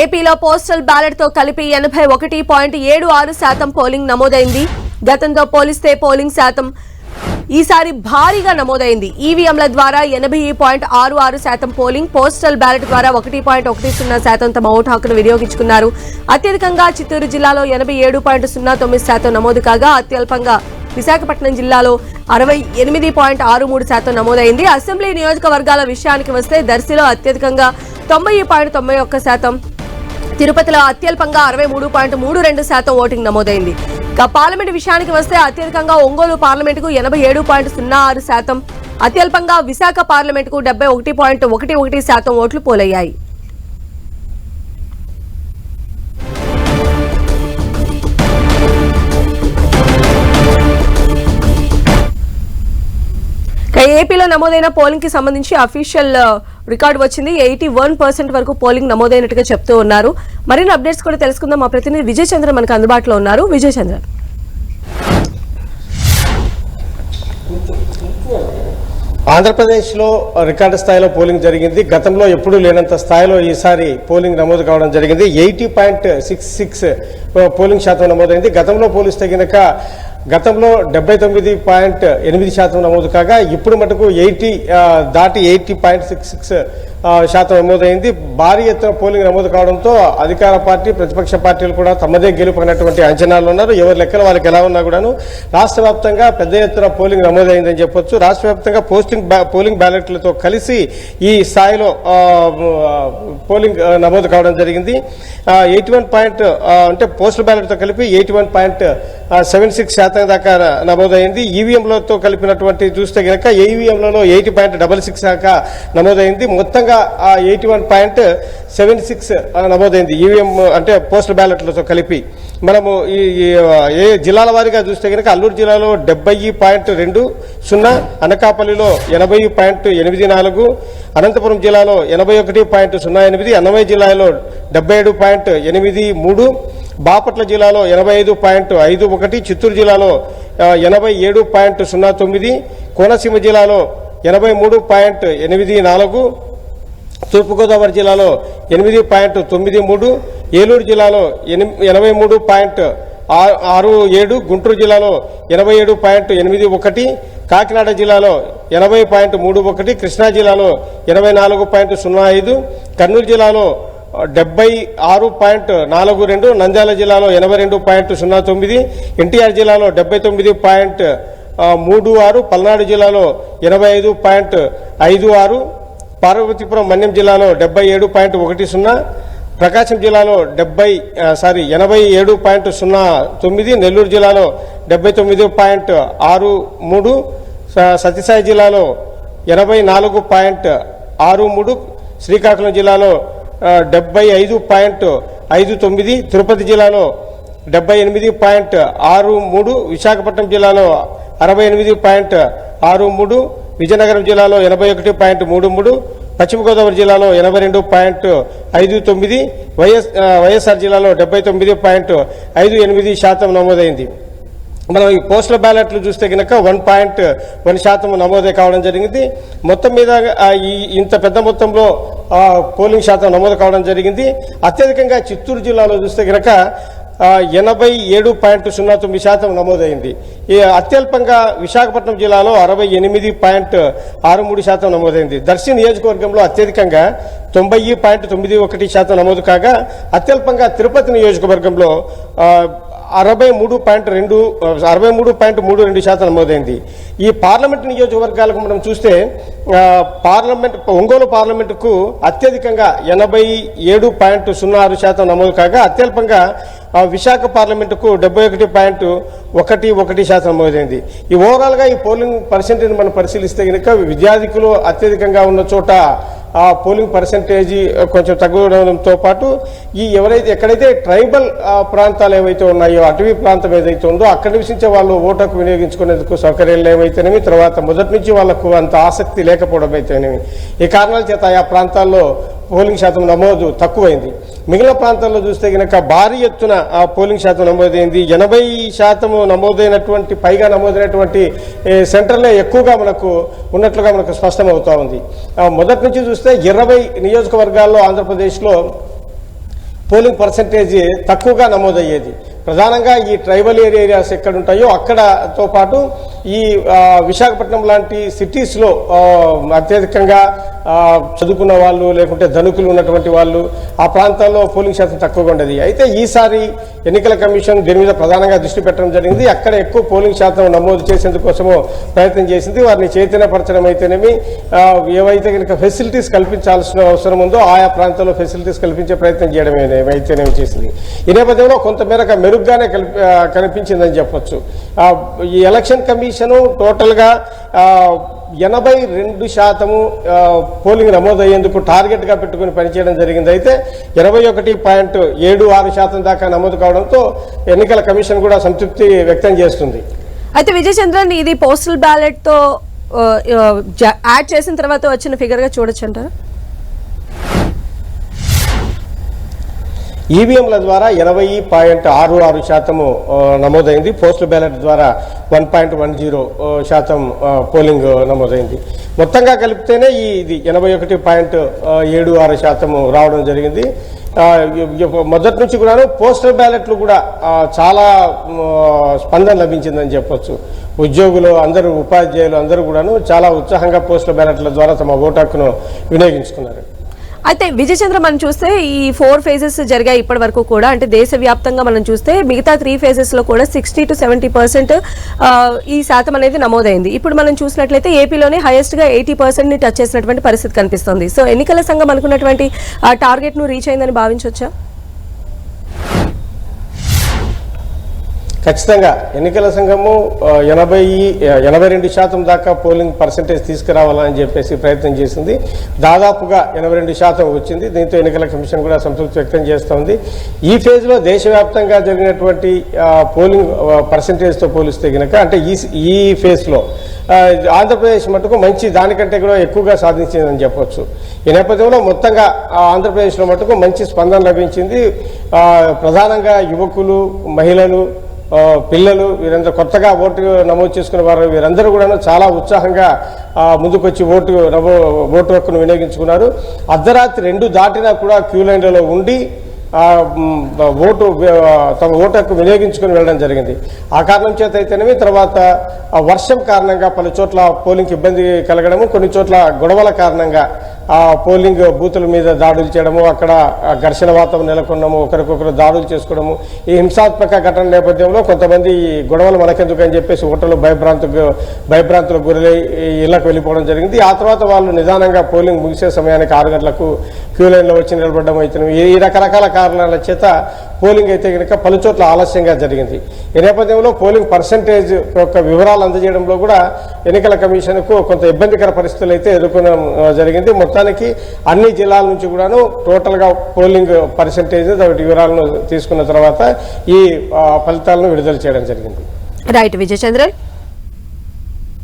ఏపీలో పోస్టల్ బ్యాలెట్తో కలిపి ఎనభై ఒకటి పాయింట్ ఏడు ఆరు శాతం పోలింగ్ నమోదైంది. గతంతో పోలిస్తే పోలింగ్ శాతం ఈసారి భారీగా నమోదైంది. ఈవీఎంల ద్వారా ఎనభై పాయింట్ ఆరు ఆరు శాతం పోలింగ్ పోస్టల్ బ్యాలెట్ ద్వారా ఒకటి పాయింట్ ఒకటి సున్నా శాతం తమ ఓటు హక్కును వినియోగించుకున్నారు. అత్యధికంగా చిత్తూరు జిల్లాలో ఎనభై ఏడు పాయింట్ సున్నా తొమ్మిది శాతం నమోదు కాగా అత్యల్పంగా విశాఖపట్నం జిల్లాలో అరవై ఎనిమిది పాయింట్ ఆరు మూడు శాతం నమోదైంది. అసెంబ్లీ నియోజకవర్గాల విషయానికి వస్తే దర్శిలో అత్యధికంగా తొంభై పాయింట్ తొంభై ఒక్క శాతం తిరుపతిలో అత్యల్పంగా అరవై మూడు పాయింట్ మూడు రెండు శాతం ఓటింగ్ నమోదైంది. ఇక పార్లమెంట్ విషయానికి వస్తే అత్యధికంగా ఒంగోలు పార్లమెంటుకు ఎనభై ఏడు పాయింట్ సున్నా ఆరు శాతం అత్యల్పంగా విశాఖ పార్లమెంటుకు డెబ్బై ఒకటి పాయింట్ ఒకటి ఒకటి శాతం ఓట్లు పోలయ్యాయి. ఏపీలో నమోదైన పోలింగ్కి సంబంధించి అఫీషియల్ రికార్డు వచ్చింది. ఎయిటీ వన్ పర్సెంట్ వరకు పోలింగ్ నమోదైనట్టుగా చెప్తూ ఉన్నారు. మరిన్ని అప్డేట్స్ కూడా తెలుసుకుందాం. మా ప్రతినిధి విజయ్ చంద్ర మనకు అందుబాటులో ఉన్నారు. విజయ్ చంద్ర ఆంధ్రప్రదేశ్లో రికార్డు స్థాయిలో పోలింగ్ జరిగింది. గతంలో ఎప్పుడూ లేనంత స్థాయిలో ఈసారి పోలింగ్ నమోదు కావడం జరిగింది. Eighty point six six polling శాతం నమోదైంది. గతంలో పోలిస్తే కనుక గతంలో డెబ్బై తొమ్మిది పాయింట్ ఎనిమిది శాతం నమోదు కాగా ఇప్పుడు మటుకు ఎయిటీ దాటి ఎయిటీ పాయింట్ సిక్స్ సిక్స్ శాతం నమోదైంది. భారీ ఎత్తున పోలింగ్ నమోదు కావడంతో అధికార పార్టీ ప్రతిపక్ష పార్టీలు కూడా తమదే గెలుపడినటువంటి అంచనాలు ఉన్నారు. ఎవరి లెక్కలు వాళ్ళకి ఎలా ఉన్నా కూడాను రాష్ట్ర వ్యాప్తంగా పెద్ద ఎత్తున పోలింగ్ నమోదైందని చెప్పొచ్చు. రాష్ట్ర వ్యాప్తంగా పోస్టింగ్ బ్యా- పోలింగ్ బ్యాలెట్లతో కలిసి ఈ స్థాయిలో పోలింగ్ నమోదు కావడం జరిగింది. ఎయిటీ వన్ పాయింట్ అంటే పోస్టల్ బ్యాలెట్తో కలిపి eighty one point seven six శాతం దాకా నమోదైంది. ఈవీఎంలతో కలిపినటువంటి చూస్తే కనుక ఈవీఎంలలో ఎయిటీ పాయింట్ డబల్ సిక్స్ దాకా నమోదైంది. మొత్తంగా ఆ eighty one point seven six నమోదైంది. ఈవీఎం అంటే పోస్టల్ బ్యాలెట్లతో కలిపి మనము ఈ ఏ జిల్లాల వారీగా చూస్తే కనుక అల్లూరు జిల్లాలో డెబ్బై పాయింట్ రెండు సున్నా అనకాపల్లిలో ఎనభై పాయింట్ ఎనిమిది నాలుగు అనంతపురం జిల్లాలో ఎనభై ఒకటి పాయింట్ సున్నా ఎనిమిది అన్నమయ్య జిల్లాలో డెబ్బై ఏడు పాయింట్ ఎనిమిది మూడు బాపట్ల జిల్లాలో ఎనభై ఐదు పాయింట్ ఐదు ఒకటి చిత్తూరు జిల్లాలో ఎనభై ఏడు పాయింట్ సున్నా తొమ్మిది కోనసీమ జిల్లాలో ఎనభై మూడు పాయింట్ ఎనిమిది నాలుగు తూర్పుగోదావరి జిల్లాలో ఎనిమిది పాయింట్ తొమ్మిది మూడు ఏలూరు జిల్లాలో ఎని- ఎనభై మూడు పాయింట్ ఆ- ఆరు ఏడు గుంటూరు జిల్లాలో ఎనభై ఏడు పాయింట్ ఎనిమిది ఒకటి కాకినాడ జిల్లాలో ఎనభై పాయింట్ మూడు ఒకటి కృష్ణా జిల్లాలో ఎనభై నాలుగు పాయింట్ సున్నా ఐదు కర్నూలు జిల్లాలో డెబ్బై ఆరు పాయింట్ నాలుగు రెండు నంద్యాల జిల్లాలో ఎనభై రెండు పాయింట్ సున్నా తొమ్మిది ఎన్టీఆర్ జిల్లాలో డెబ్బై తొమ్మిది పాయింట్ మూడు ఆరు పల్నాడు జిల్లాలో ఎనభై ఐదు పాయింట్ ఐదు ఆరు పార్వతీపురం మన్యం జిల్లాలో డెబ్బై ఏడు పాయింట్ ఒకటి సున్నా ప్రకాశం జిల్లాలో డెబ్బై సారీ ఎనభై ఏడు పాయింట్ సున్నా తొమ్మిది నెల్లూరు జిల్లాలో డెబ్బై తొమ్మిది పాయింట్ ఆరు మూడు స- సత్యసాయి జిల్లాలో ఎనభై నాలుగు పాయింట్ ఆరు మూడు శ్రీకాకుళం జిల్లాలో డెబ్బై ఐదు పాయింట్ ఐదు తొమ్మిది తిరుపతి జిల్లాలో డెబ్బై ఎనిమిది పాయింట్ ఆరు మూడు విశాఖపట్నం జిల్లాలో అరవై ఎనిమిది పాయింట్ ఆరు మూడు విజయనగరం జిల్లాలో ఎనభై ఒకటి పాయింట్ మూడు మూడు పశ్చిమ గోదావరి జిల్లాలో ఎనభై రెండు పాయింట్ ఐదు తొమ్మిది వైఎస్ వైఎస్ఆర్ జిల్లాలో డెబ్బై తొమ్మిది పాయింట్ ఐదు ఎనిమిది శాతం నమోదైంది. మనం ఈ పోస్టల్ బ్యాలెట్లు చూస్తే కనుక వన్ పాయింట్ వన్ శాతం నమోదే కావడం జరిగింది. మొత్తం మీద ఈ ఇంత పెద్ద మొత్తంలో పోలింగ్ శాతం నమోదు కావడం జరిగింది. అత్యధికంగా చిత్తూరు జిల్లాలో చూస్తే కనుక ఎనభై ఏడు పాయింట్ సున్నా తొమ్మిది శాతం నమోదైంది. ఈ అత్యల్పంగా విశాఖపట్నం జిల్లాలో అరవై ఎనిమిది పాయింట్ ఆరు మూడు శాతం నమోదైంది. దర్శి నియోజకవర్గంలో అత్యధికంగా తొంభై పాయింట్ తొమ్మిది ఒకటి శాతం నమోదు కాగా అత్యల్పంగా తిరుపతి నియోజకవర్గంలో అరవై మూడు పాయింట్ రెండు అరవై మూడు పాయింట్ మూడు రెండు శాతం నమోదైంది. ఈ పార్లమెంట్ నియోజకవర్గాలకు మనం చూస్తే పార్లమెంట్ ఒంగోలు పార్లమెంటుకు అత్యధికంగా ఎనభై ఏడు పాయింట్ సున్నా ఆరు శాతం నమోదు కాగా అత్యల్పంగా విశాఖ పార్లమెంటుకు డెబ్బై ఒకటి పాయింట్ ఒకటి ఒకటి శాతం నమోదైంది. ఈ ఓవరాల్గా ఈ పోలింగ్ పర్సెంటేజ్ మనం పరిశీలిస్తే కనుక విద్యార్థికులు అత్యధికంగా ఉన్న చోట ఆ పోలింగ్ పర్సంటేజీ కొంచెం తగ్గడంతో పాటు ఈ ఎవరైతే ఎక్కడైతే ట్రైబల్ ప్రాంతాలు ఏవైతే ఉన్నాయో అటవీ ప్రాంతం ఏదైతే ఉందో అక్కడ నివసించే వాళ్ళు ఓటకు వినియోగించుకునేందుకు సౌకర్యాలు ఏవైతేనేమి తర్వాత మొదటి నుంచి వాళ్ళకు అంత ఆసక్తి లేకపోవడం అయితేనేమి ఈ కారణాల చేత ఆయా ప్రాంతాల్లో పోలింగ్ శాతం నమోదు తక్కువైంది. మిగిలిన ప్రాంతాల్లో చూస్తే కనుక భారీ ఎత్తున ఆ పోలింగ్ శాతం నమోదైంది. ఎనభై శాతం నమోదైనటువంటి పైగా నమోదైనటువంటి సెంటర్లే ఎక్కువగా మనకు ఉన్నట్లుగా మనకు స్పష్టమవుతా ఉంది. మొదటి నుంచి చూస్తే ఇరవై నియోజకవర్గాల్లో ఆంధ్రప్రదేశ్లో పోలింగ్ పర్సంటేజ్ తక్కువగా నమోదయ్యేది. ప్రధానంగా ఈ ట్రైబల్ ఏరియాస్ ఎక్కడ ఉంటాయో అక్కడతో పాటు ఈ విశాఖపట్నం లాంటి సిటీస్లో అత్యధికంగా చదువుకున్న వాళ్ళు లేకుంటే ధనుకులు ఉన్నటువంటి వాళ్ళు ఆ ప్రాంతాల్లో పోలింగ్ శాతం తక్కువగా ఉండేది. అయితే ఈసారి ఎన్నికల కమిషన్ దీని మీద ప్రధానంగా దృష్టి పెట్టడం జరిగింది. అక్కడ ఎక్కువ పోలింగ్ శాతం నమోదు చేసేందుకోసము ప్రయత్నం చేసింది. వారిని చైతన్యపరచడం అయితేనేమి ఏవైతే కనుక ఫెసిలిటీస్ కల్పించాల్సిన అవసరం ఉందో ఆయా ప్రాంతాల్లో ఫెసిలిటీస్ కల్పించే ప్రయత్నం చేయడం అయితేనేమి చేసింది. ఈ నేపథ్యంలో కొంతమేరకు మెరుగ్గానే కల్పి కనిపించిందని చెప్పొచ్చు. ఈ ఎలక్షన్ కమిషన్ టోటల్గా ఎనభై రెండు శాతము పోలింగ్ నమోదయ్యేందుకు టార్గెట్గా పెట్టుకుని పనిచేయడం జరిగింది. అయితే ఇరవై ఒకటి పాయింట్ ఏడు ఆరు శాతం దాకా నమోదు కావడంతో ఎన్నికల కమిషన్ కూడా సంతృప్తి వ్యక్తం చేస్తుంది. అయితే విజయచంద్రన్ ఇది పోస్టల్ బ్యాలెట్తో యాడ్ చేసిన తర్వాత వచ్చిన ఫిగర్గా చూడొచ్చు అంటారా ఈవీఎంల ద్వారా ఎనభై పాయింట్ ఆరు ఆరు శాతము నమోదైంది. పోస్టల్ బ్యాలెట్ ద్వారా వన్ పాయింట్ వన్ జీరో శాతం పోలింగ్ నమోదైంది. మొత్తంగా కలిపితేనే ఈ ఇది ఎనభై ఒకటి పాయింట్ ఏడు ఆరు శాతము రావడం జరిగింది. మొదటి నుంచి కూడాను పోస్టల్ బ్యాలెట్లు కూడా చాలా స్పందన లభించిందని చెప్పొచ్చు. ఉద్యోగులు అందరూ ఉపాధ్యాయులు అందరూ కూడాను చాలా ఉత్సాహంగా పోస్టల్ బ్యాలెట్ల ద్వారా తమ ఓటు హక్కును వినియోగించుకున్నారు. అయితే విజయచంద్ర మనం చూస్తే ఈ ఫోర్ ఫేజెస్ జరిగాయి ఇప్పటి వరకు కూడా. అంటే దేశవ్యాప్తంగా మనం చూస్తే మిగతా త్రీ ఫేజెస్లో కూడా సిక్స్టీ టు సెవెంటీ పర్సెంట్ ఈ శాతం అనేది నమోదైంది. ఇప్పుడు మనం చూసినట్లయితే ఏపీలోనే హైయెస్ట్గా ఎయిటీ పర్సెంట్ని టచ్ చేసినటువంటి పరిస్థితి కనిపిస్తుంది. సో ఎన్నికల సంఘం అనుకున్నటువంటి టార్గెట్ను రీచ్ అయిందని భావించవచ్చా ఖచ్చితంగా ఎన్నికల సంఘము ఎనభై ఎనభై రెండు శాతం దాకా పోలింగ్ పర్సంటేజ్ తీసుకురావాలని చెప్పేసి ప్రయత్నం చేసింది. దాదాపుగా ఎనభై రెండు శాతం వచ్చింది. దీంతో ఎన్నికల కమిషన్ కూడా సంతృప్తి వ్యక్తం చేస్తోంది ఈ ఫేజ్లో దేశవ్యాప్తంగా జరిగినటువంటి పోలింగ్ పర్సంటేజ్తో పోలిస్తే గనక అంటే ఈ ఈ ఫేజ్లో ఆంధ్రప్రదేశ్ మటుకు మంచి దానికంటే కూడా ఎక్కువగా సాధించిందని చెప్పొచ్చు. ఈ నేపథ్యంలో మొత్తంగా ఆంధ్రప్రదేశ్లో మటుకు మంచి స్పందన లభించింది. ప్రధానంగా యువకులు మహిళలు పిల్లలు వీరందరూ కొత్తగా ఓటు నమోదు చేసుకున్న వారు వీరందరూ కూడా చాలా ఉత్సాహంగా ముందుకొచ్చి ఓటు ఓటు హక్కును వినియోగించుకున్నారు. అర్ధరాత్రి రెండు దాటినా కూడా క్యూ లైన్లలో ఉండి ఓటు తమ ఓటు హక్కు వినియోగించుకుని వెళ్ళడం జరిగింది. ఆ కారణం చేత అయితేనేమి తర్వాత ఆ వర్షం కారణంగా పలు చోట్ల పోలింగ్కి ఇబ్బంది కలగడము కొన్ని చోట్ల గొడవల కారణంగా పోలింగ్ బూతుల మీద దాడులు చేయడము అక్కడ ఘర్షణ వాతావరణం నెలకొనడము ఒకరికొకరు దాడులు చేసుకోవడము ఈ హింసాత్మక ఘటన నేపథ్యంలో కొంతమంది ఈ గొడవలు మనకెందుకు అని చెప్పేసి ఓటర్లు భయభ్రాంతికి భయభ్రాంతులకు గురై ఇళ్ళకు వెళ్ళిపోవడం జరిగింది. ఆ తర్వాత వాళ్ళు నిదానంగా పోలింగ్ ముగిసే సమయానికి ఆరు గంటలకు క్యూ లైన్లో వచ్చి నిలబడడం అయితే ఈ ఈ రకరకాల కారణాల చేత పోలింగ్ అయితే కనుక పలు చోట్ల ఆలస్యంగా జరిగింది. ఈ నేపథ్యంలో పోలింగ్ పర్సంటేజ్ యొక్క వివరాలు అందజేయడంలో కూడా ఎన్నికల కమిషన్కు కొంత ఇబ్బందికర పరిస్థితులు అయితే ఎదుర్కొనడం జరిగింది. మొత్తానికి అన్ని జిల్లాల నుంచి కూడాను టోటల్గా పోలింగ్ పర్సంటేజ్ వివరాలను తీసుకున్న తర్వాత ఈ ఫలితాలను విడుదల చేయడం జరిగింది. రైట్ విజయచంద్రన్.